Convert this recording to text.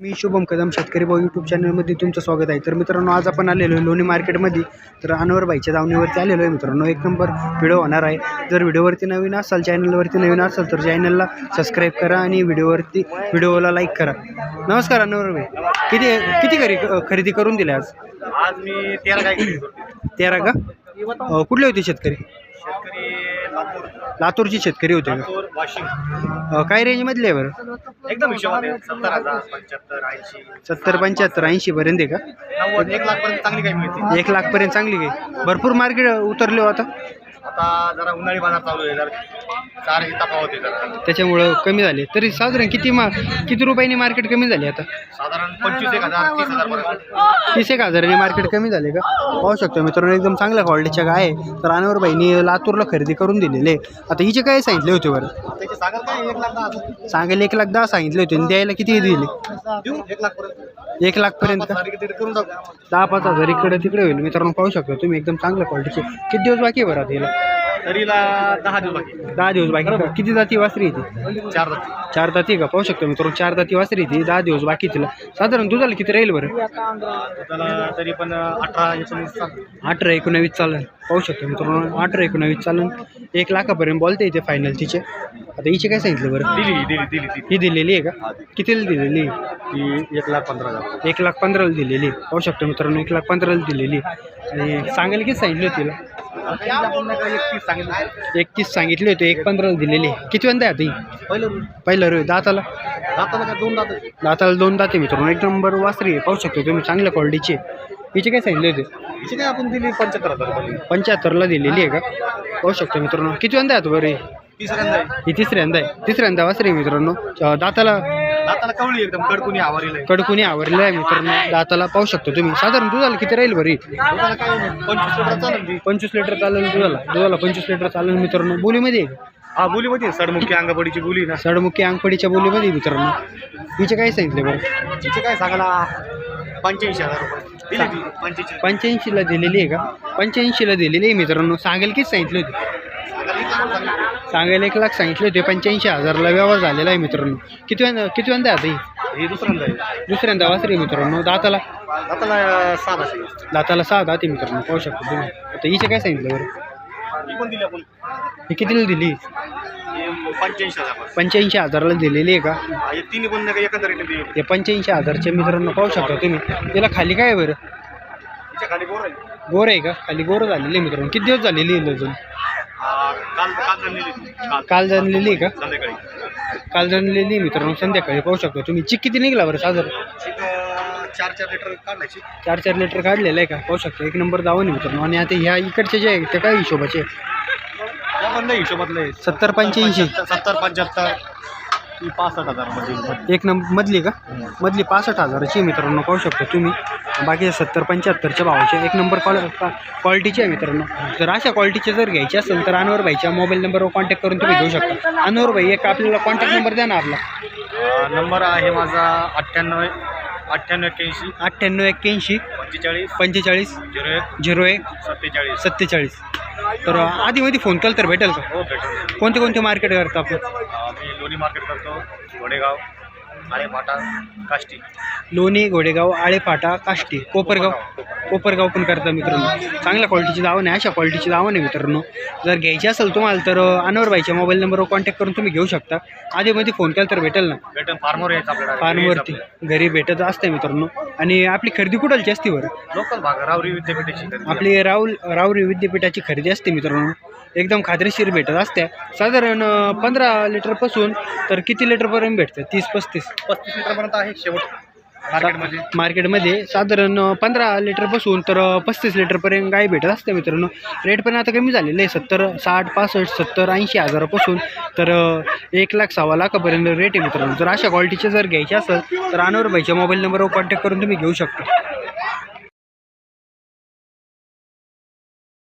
मी शुभम कदम शेतकरी भाऊ यूट्यूब चॅनलमध्ये तुमचं स्वागत आहे. तर मित्रांनो आज आपण आलेलो आहे लोणी मार्केटमध्ये. तर अनवरबाईच्या दावणीवरती आलेलो आहे मित्रांनो. एक नंबर व्हिडिओ होणार आहे. जर व्हिडिओवरती नवीन असाल चॅनलवरती नवीन असाल तर चॅनलला सबस्क्राईब करा आणि व्हिडिओवरती व्हिडिओला लाईक करा. नमस्कार अनवरबाई किती किती खरी खरेदी करून दिले आज? आज मी तेरा करतो तेरा का? कुठले होते शेतकरी? शेतकरी लातूर. लातूरचे शेतकरी होते काय रेंजमधले आहे बरं? एकदम हिशोबाने सत्तर हजार पंच्याहत्तर ऐंशी सत्तर पंच्याहत्तर ऐंशीपर्यंत आहे का? नव्वद एक लाख पर्यंत चांगली गाय मिळते. एक लाखपर्यंत चांगली काही. भरपूर मार्केट उतरले हो आता. आता जरा उन्हाळी बाजार चालू आहे जरा चार तफावत आहे जरा. त्याच्यामुळं कमी झाले. तरी साधारण किती मा किती रुपयांनी मार्केट कमी झाले आता? साधारण पंचवीस एक हजार तीस हजार पर्यंत. तीस एक हजारांनी मार्केट कमी झाले का? पाहू शकतो मित्रांनो एकदम चांगल्या क्वालिटीच्या गाय आहे. तर अनवर बाईनी लातूरला खरेदी करून दिलेले. आहे. आता हिचे काय सांगितले होते बरं? त्याचे सांगाल काय? एक लाख दहा हजार. सांगायला एक लाख दहा सांगितले होते आणि द्यायला किती दिले? देऊ एक लाख पर्यंत. एक लाखपर्यंत का? तारीख तिथे करून टाकू दहा पाच हजार इकडे तिकडे होईल. मित्रांनो पाहू शकतो तुम्ही एकदम चांगल्या क्वालिटीचे किती दिवस बाकी आहे बरं आता हिला तरीला दहा दिवस बाकी. दहा दिवस बाकी. आहे का? किती जाती वासरी येते चार जाती. चार दाती का? पाहू शकतो मित्रांनो चार दाती वासरी येते दहा दिवस बाकी तिला. साधारण दुधाला किती राहील बरं? त्याला तरी पण अठरा एकोणीस चालू. अठरा एकोणावीस चालन. पाहू शकतो मित्रांनो अठरा एकोणावीस चालन. एक लाखापर्यंत बोलते इथे फायनल तिचे. आता हिचे काय सांगितलं बरं? दिली दिली दिली दिली. ही दिलेली आहे का? कितीला दिलेली आहे? ती एक लाख पंधरा हजार. एक लाख पंधराला दिलेली आहे. पाहू शकतो मित्रांनो एक लाख पंधराला दिलेली आहे. आणि सांगायला किती सांगितलं तिला? एकतीस सांगितलं होते? एक पंधराला दिलेली. आहे. किती वंदा आहे आता पहिलं पहिलं रे दाताला? दाताला काय दोन दात? दाताला दोन दाते मित्रांनो. एक नंबर वासरी आहे पाहू शकतो तुम्ही चांगल्या क्वालिटीचे हिचे काय सांगितले होते? हिची काय आपण दिली पंच्याहत्तर हजार पंच्याहत्तरला दिलेली आहे का? पाहू शकतो मित्रांनो. किती वंदा आहे आता बरं? तिसऱ्यांदा आहे. ही तिसऱ्यांदा आहे. तिसऱ्यांदा वासरी मित्रांनो. दाताला दाताला कवळी एकदम कडकुनी आवारीला आहे. कडकुनी आवरलं आहे मित्रांनो. दाताला पाहू शकतो तुम्ही. साधारण दुधाला किती राहील बरी? दुधाला काय नाही, पंचवीस लिटर चालेल ती पंचवीस लिटर चालेल दुधाला? दुधाला पंचवीस लिटर चालेल मित्रांनो. बोलीमध्ये? आहे का? हा बोलीमध्ये. सडमुखी अंगापडीची बोली ना. सडमुखी अंगपडीच्या बोलीमध्ये आहे मित्रांनो. हिचे काय सांगितले बरं? तिचे काय सांगायला पंच्याऐंशी हजार रुपये. दिली ती पंच्याऐंशी. पंच्याऐंशीला दिलेली आहे का? पंच्याऐंशीला दिलेली आहे मित्रांनो. सांगायला किती सांगितले होते. सांगायला एक लाख सांगितले होते पंच्याऐंशी हजारला व्यवहार झालेला आहे मित्रांनो. किती वेळा किती वेळा आता ही? हे दुसऱ्यांदा आहे. दुसऱ्यांदा वासरी आहे मित्रांनो. दाताला? दाताला सहा भाषे दाताला सहा दाते मित्रांनो. पाहू शकतो तुम्ही. आता हिचे काय सांगितलं बरं? पण दिली आपण. ही कितीला दिली? हे पंच्याऐंशी हजार. पंच्याऐंशी हजाराला दिलेली आहे का? हा, हे तिन्ही पण नाही एकंदर रेट दिली ते पंच्याऐंशी हजारच्या मित्रांनो पाहू शकता तुम्ही. त्याला खाली काय आहे बरं? तिच्या खाली बोर आहे. गोर आहे का? खाली गोर झालेली आहे मित्रांनो. किती दिवस झालेली आहे अजून? काल काल जणलेली ती. काल. काल जणलेली आहे का? संध्याकाळी. काल जणलेली आहे मित्रांनो संध्याकाळी पाहू शकतो तुम्ही. चिक किती निघला बरं साधारण? अं, चार चार लिटर काढायची चार चार लिटर काढलेलं आहे का? पाहू शकतो. एक नंबर दावण आहे मित्रांनो. आणि आता ह्या इकडचे जे आहे ते काय हिशोबाचे? त्या पण नाही हिशोबातलं आहे. सत्तर पंच्याऐंशी. सत्तर पंच्याहत्तर. ती पासष्ट एक नंबर मधली का? मधली पासष्ट हजाराची आहे मित्रांनो पाहू शकतो तुम्ही. बाकी सत्तर पंच्याहत्तरच्या भावाचे. एक नंबर क्वाल क्वालिटीचे आहे मित्रांनो. जर अशा क्वालिटीचे जर घ्यायचे असेल तर अनवर भाईच्या मोबाईल नंबरवर कॉन्टॅक्ट करून तुम्ही घेऊ शकता. अनवर भाई एक आपल्याला कॉन्टॅक्ट नंबर द्या ना आपला. नंबर आहे माझा अठ्ठ्याण्णव अठ्ठ्याण्णव एक्क्याऐंशी अठ्ठ्याण्णव एक्क्याऐंशी पंचेचाळीस पंचेचाळीस झिरो एक झिरो एक सत्तेचाळीस. सत्तेचाळीस. तर आधीमध्ये फोन केला तर भेटेल का? कोणते कोणते मार्केट करता आपण? मी लोणी मार्केट करतो घोडेगाव आळेपाटा काष्टी. लोणी घोडेगाव आळेपाटा काष्टी कोपरगाव. कोपरगाव. पण करता मित्रांनो. चांगल्या क्वालिटीची दावण आहे अशा क्वालिटीची दावण आहे मित्रांनो. जर घ्यायची असेल तुम्हाला तर अनवरबाईच्या मोबाईल नंबरवर कॉन्टॅक्ट करून तुम्ही घेऊ शकता. आधीमध्ये फोन केला तर भेटेल ना? भेटेल फार्मवर यायचं आपल्याला. फार्मवरती घरी भेटत असते मित्रांनो. आणि आपली खरेदी कुठलची असते बरं? लोकल भाग रावरी विद्यापीठाची. आपली राहुल राहुरी विद्यापीठाची खरेदी असते मित्रांनो. एकदम खात्रीशीर भेटत असते साधारण पंधरा लिटरपासून तर किती लिटरपर्यंत भेटतं? तीस पस्तीस. पस्तीस लिटरपर्यंत आहे शेवट. मार्केटमध्ये. मार्केटमध्ये. साधारण पंधरा लिटरपासून तर पस्तीस लिटरपर्यंत गाय भेटत असते मित्रांनो. रेट पण आता कमी झालेले आहे. सत्तर साठ पासष्ट सत्तर ऐंशी हजारापासून तर एक लाख सव्वा लाखापर्यंत रेट आहे मित्रांनो. जर अशा क्वालिटीचे जर घ्यायचे असेल तर अनवर भाईच्या मोबाईल नंबरवर कॉन्टॅक्ट करून तुम्ही घेऊ शकता.